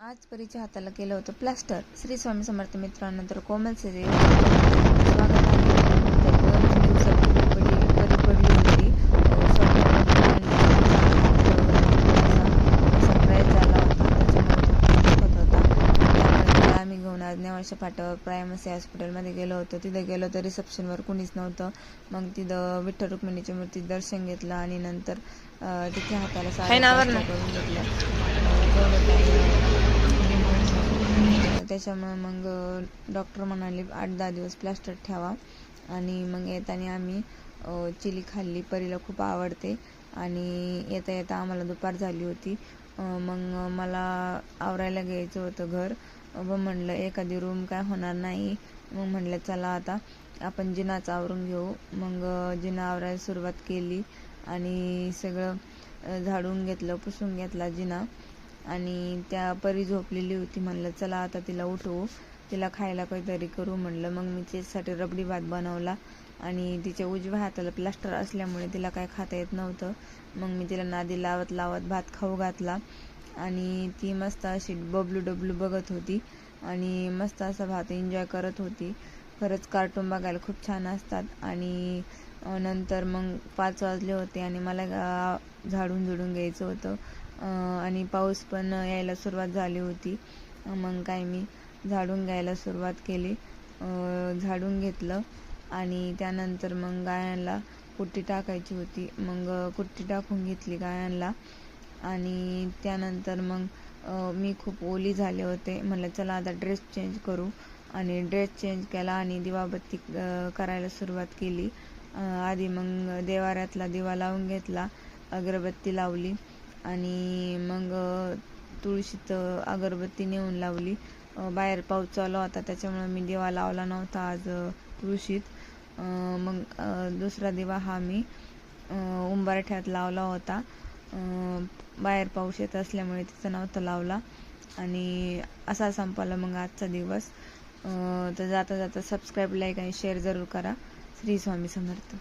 आज परीच्या हाताला केलं होतं प्लास्टर. श्री स्वामी समर्थ मित्रांनो तर कोमल सिरे स्वागत होती आम्ही घेऊन फाट्यावर प्रायमसी हॉस्पिटलमध्ये गेलो होतो तिथं गेलो तर रिसेप्शनवर कुणीच नव्हतं मग तिथं विठ्ठल रुक्मिणीच्या मूर्ती दर्शन घेतलं आणि नंतर तिथे हाताला सारं करून घेतलं त्याच्यामुळे मग डॉक्टर म्हणाले आठ दहा दिवस प्लास्टर ठेवा. आणि मग येताना आम्ही चिली खाल्ली. परीला खूप आवडते. आणि येता येता आम्हाला दुपार झाली होती. मग मला आवरायला घ्यायचं होतं घर. व म्हणलं एखादी रूम काय होणार नाही. मग म्हणलं चला आता आपण जिनाच आवरून घेऊ. मग जिना आवरायला सुरुवात केली. आणि सगळं झाडून घेतलं पुसून घेतला जिना. आणि त्या परी झोपलेली होती. म्हणलं चला आता तिला उठवू. तिला खायला काहीतरी करू. म्हणलं मग मी तिच्यासाठी रबडी भात बनवला. आणि तिच्या उजव्या हाताला प्लास्टर असल्यामुळे तिला काय खाता येत नव्हतं. मग मी तिला नादी लावत लावत भात खाऊ घातला. आणि ती मस्त अशी बबलू डबलू बघत होती. आणि मस्त असा भात एन्जॉय करत होती. खरंच कार्टून बघायला खूप छान असतात. आणि नंतर मग पाच वाजले होते आणि मला झाडून झुडून घ्यायचं होतं. आणि पाऊस पण यायला सुरुवात झाली होती. मग काय मी झाडून घ्यायला सुरुवात केली. झाडून घेतलं आणि त्यानंतर मग गायांना कुट्टी टाकायची होती. मग कुट्टी टाकून घेतली गायांना आणि त्यानंतर मग मी खूप ओली झाले होते. म्हटलं चला आता ड्रेस चेंज करू. आणि ड्रेस चेंज केला आणि दिवाबत्ती करायला सुरुवात केली. आधी मग देवाऱ्यातला दिवा लावून घेतला. अगरबत्ती लावली. आणि मग तुळशीचं तुळशीत अगरबत्ती नेऊन लावली. बाहेर पाऊस चालू होता त्याच्यामुळे मी दिवा लावला नव्हता आज तुळशीत. मग दुसरा दिवा हा मी उंबरठ्यात लावला होता. बाहेर पाऊस येत असल्यामुळे तिचं नव्हतं लावला. आणि असा संपला मग आजचा दिवस. तर जाता जाता सबस्क्राईब लाईक आणि शेअर जरूर करा. श्री स्वामी समर्थ.